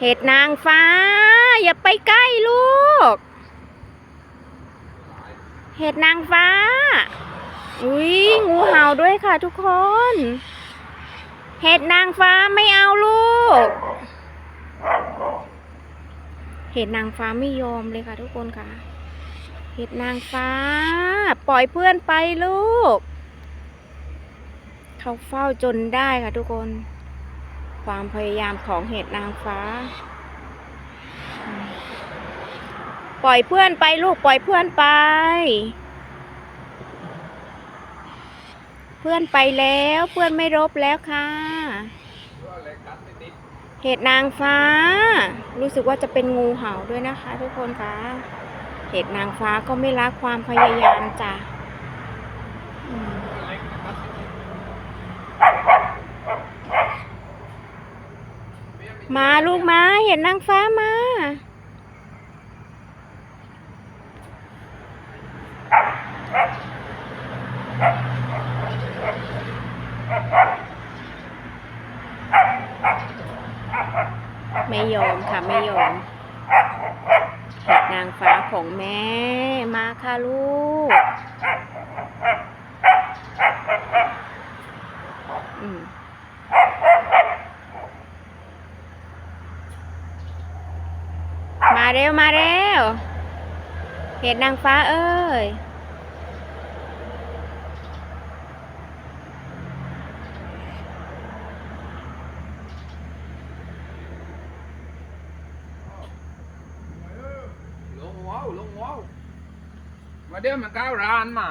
เห็ดนางฟ้า อย่าไปใกล้ลูก เห็ดนางฟ้า อุ้ยงูเห่าด้วยค่ะทุกคน เห็ดนางฟ้าไม่เอาลูก เห็ดนางฟ้าไม่ยอมเลยค่ะทุกคนค่ะ เห็ดนางฟ้า ปล่อยเพื่อนไปลูก เขาเฝ้าจนได้ค่ะทุกคน ความพยายามของเห็ดนางฟ้า ปล่อยเพื่อนไปลูกปล่อยเพื่อนไป เพื่อนไปแล้วเพื่อนไม่รบแล้วค่ะเห็ดนางฟ้า รู้สึกว่าจะเป็นงูเห่าด้วยนะคะ ทุกคนคะเห็ดนางฟ้าก็ไม่ละความพยายามจ้ะอืม มาลูกมาเห็ดนางฟ้ามา ไม่ยอมค่ะ ไม่ยอมเห็ดนางฟ้าของแม่ มาค่ะลูก อืมมา เร็วมาเร็วเห็ดนางฟ้าเอ้ยลงว้าวลงว้าวมาเดี๋ยวมันก้าวร้านมา